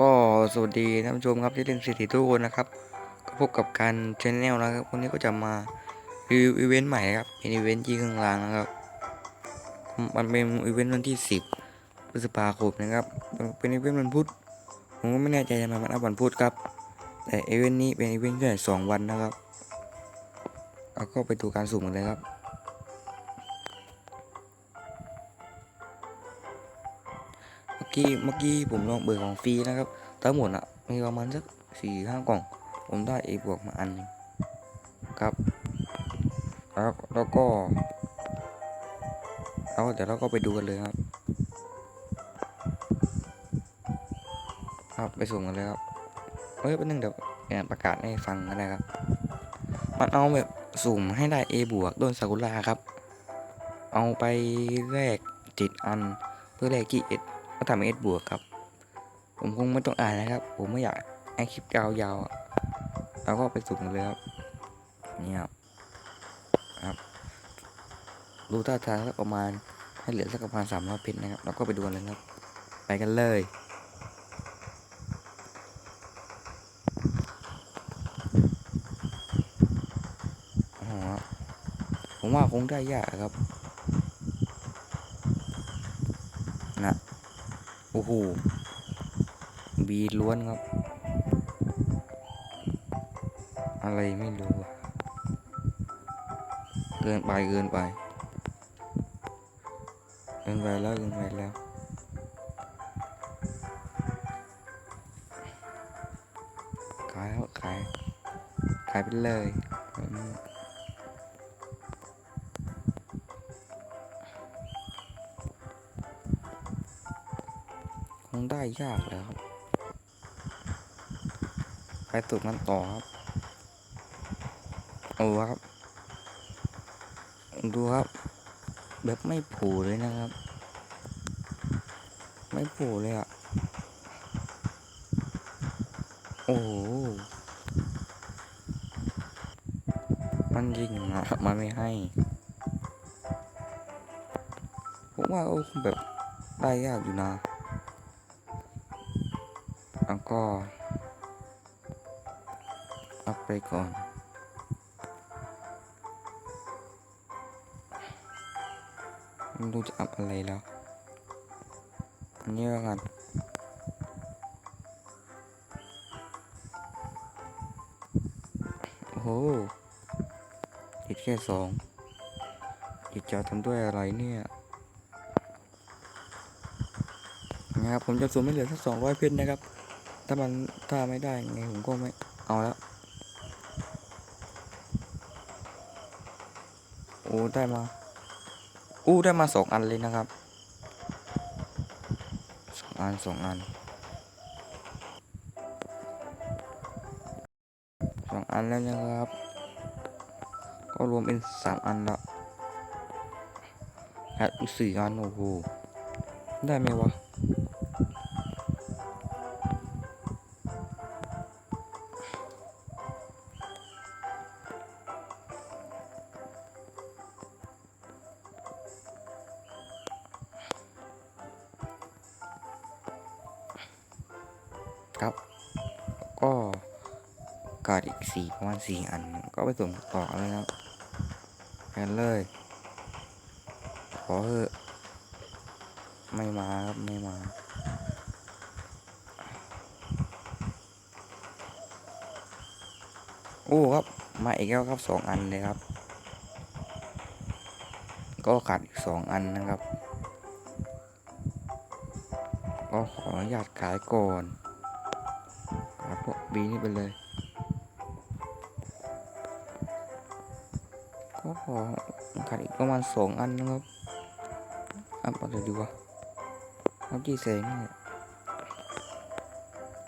ก็สวัสดีท่านผู้ชมครับที่เล่นสิทธิทุกคนนะครับ ก็พบกับการชแนลนะครับ วันนี้ก็จะมารีวิวอีเวนต์ใหม่ครับเป็นอีเวนต์ที่ข้างล่างนะครับ มันเป็นอีเวนต์วันที่ 10พฤษภาคมนะครับ เป็นอีเวนต์วันพุธ ผมก็ไม่แน่ใจทำไมมันอัพวันพุธครับ แต่อีเวนต์นี้เป็นอีเวนต์แค่สองวันนะครับ เอาก็ไปดูการสุ่มกันเลยครับ กี้เมื่อกี้ผมลองเบิกของฟรีนะครับทั้งหมดอะมีประมาณสักสี่ห้ากล่อง ผมได้เอบวกมาอันหนึงครับแล้วแล้วก็แล้วเดี๋ยวเราก็ไปดูกันเลยครับ ครับไปสุ่มกันเลยครับเฮ้ยเป็นหนึ่งเดี๋ยวประกาศให้ฟังกันนะครับมันเอาแบบสุ่มให้ได้ A บวกโดนซากุระครับ เอาไปแลกจิตอันเพื่อแลกกี่เอ็ด ก็ทำเอสบวกครับ ผมคงไม่ต้องอ่านนะครับ ผมไม่อยากให้คลิปยาวๆอะแล้วก็ไปสุ่มเลยครับนี่ครับครับดูท่าทางสักประมาณให้เหลือสักประมาณสามร้อยเพชรนะครับแล้วก็ไปดูเลยครับ ไปกันเลยผมว่าคงได้ยากครับนะ โอ้โหบีล้วนครับ อะไรไม่รู้ เกินไปเกินไป เกินไปแล้วเกินไปแล้วขายแล้วขายขายไปเลย มคงได้ยากแล้วครับ ไปตุดมันต่อครับโอ้ครับ ดูครับ แบบไม่ผูเลยนะครับ ไม่ผูเลยอะโอ้โหมันยิงอะมันไม่ให้ผมว่าโอ้แบบได้ยากอยู่นะ แล้วก็อัพไปก่อนไม่รู้จะอัพอะไรแล้วอันนี้แล้วกันโอ้โหติดแค่สองจิตจะทำด้วยอะไรเนี่ยนะครับผมจะสูมไม่เหลือสักสองร้อยเพชรนะครับ ถ้ามันถ้าไม่ได้ไงผมก็ไม่เอาแล้ว โอ้ได้มา อู้ได้มาสองอันเลยนะครับสองอันสองอันสองอันแล้วนะครับ ก็รวมเป็นสามอันละแอดสี่อันโอ้โหได้ไหมวะ ครับ ก็กาดอีกสี่ประมาณสี่อัน ก็ไปส่งต่อแล้วนะครับกันเลย ขอเถอะไม่มาครับไม่มาโอ้ครับ มาอีกแล้วครับสองอันเลยครับ ก็ขาดอีกสองอันนะครับ ก็ขออนุญาตขายก่อน บีนี่ไปเลยก็ขอขาดอีกประมาณสองอันนะครับอัพอะไรดีวะอัพกี่แสงเนี่ย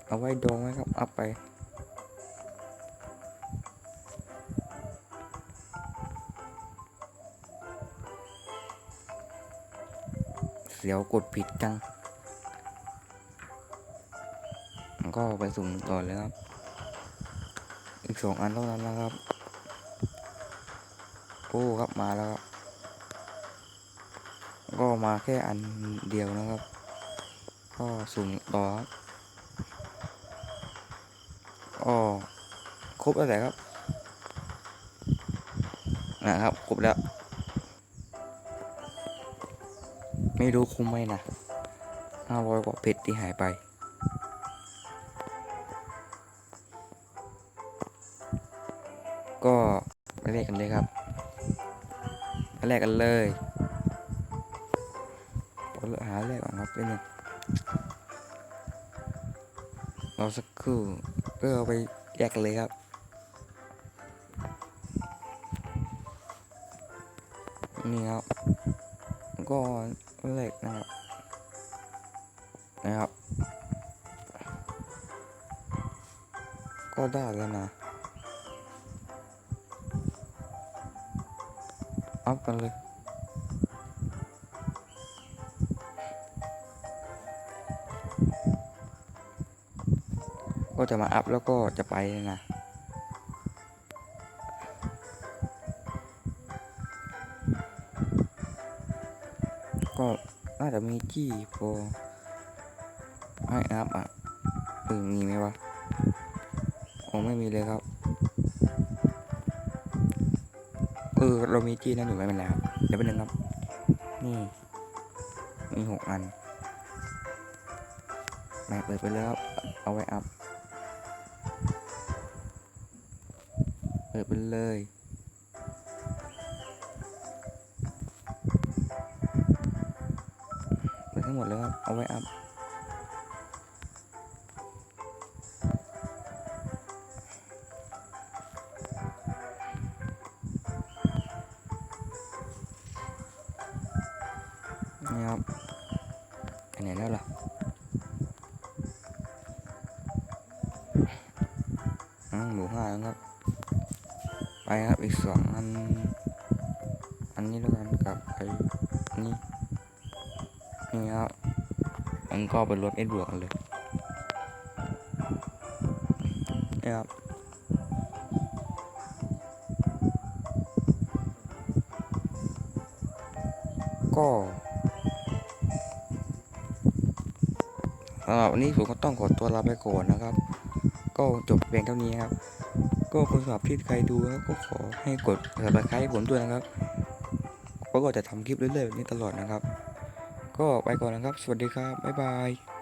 เอาไว้ดองไว้ครับ อัพไปเสียวกดผิดจัง ก็ไปสุ่มต่อเลยครับ อีกสองอันเท่านั้นนะครับโอ้ครับมาแล้วครับ ก็มาแค่อันเดียวนะครับ ก็สุ่มต่อครับอ๋อครบแล้วแหละครับนะครับครบแล้ว ไม่รู้คุ้มไหมนะห้าร้อยกว่าเพชรที่หายไป ก็ไปแลกกันเลยครับไปแลกกันเลยเอาหาแลกก่อนครับเป็นงรอสักครู่เพื่อเอาไปแยกกันเลยครับนี่ครับก็เหล็กนะครับนะครับ ก็ได้แล้วนะ อัพกันเลย ก็จะมาอัพแล้วก็จะไปนะก็น่าจะมีจี้พอให้อัพอะเออมีไหมวะโอ้ไม่มีเลยครับ เออเรามีจี้นั่นอยู่ไม่เป็นไรครับเดี๋ยวเป็นหนึ่งครับ นี่มีหกอันแม่เปิดไปแล้วเอาไว้อัพเปิดไปเลยเปิดทั้งหมดเลยครับเอาไว้อัพ แล้วล่ะอ่าหมูห้าแล้วครับ ไปครับอีกสองอัน อันนี้แล้วกันกับไอ้นี่นี่ครับมันก็เป็นรวมเอ็ดบวกเลยนี่ครับก็ สำหรับวันนี้ผมก็ต้องขอตัวลาไปก่อนนะครับ ก็จบเพียงเท่านี้ครับ ก็คนสำหรับที่ใครดูครับก็ขอให้กด subscribe ให้ผมด้วยนะครับเพราะก็จะทำคลิปเรื่อยๆแบบนี้ตลอดนะครับ ก็ไปก่อนนะครับ สวัสดีครับบ๊ายบาย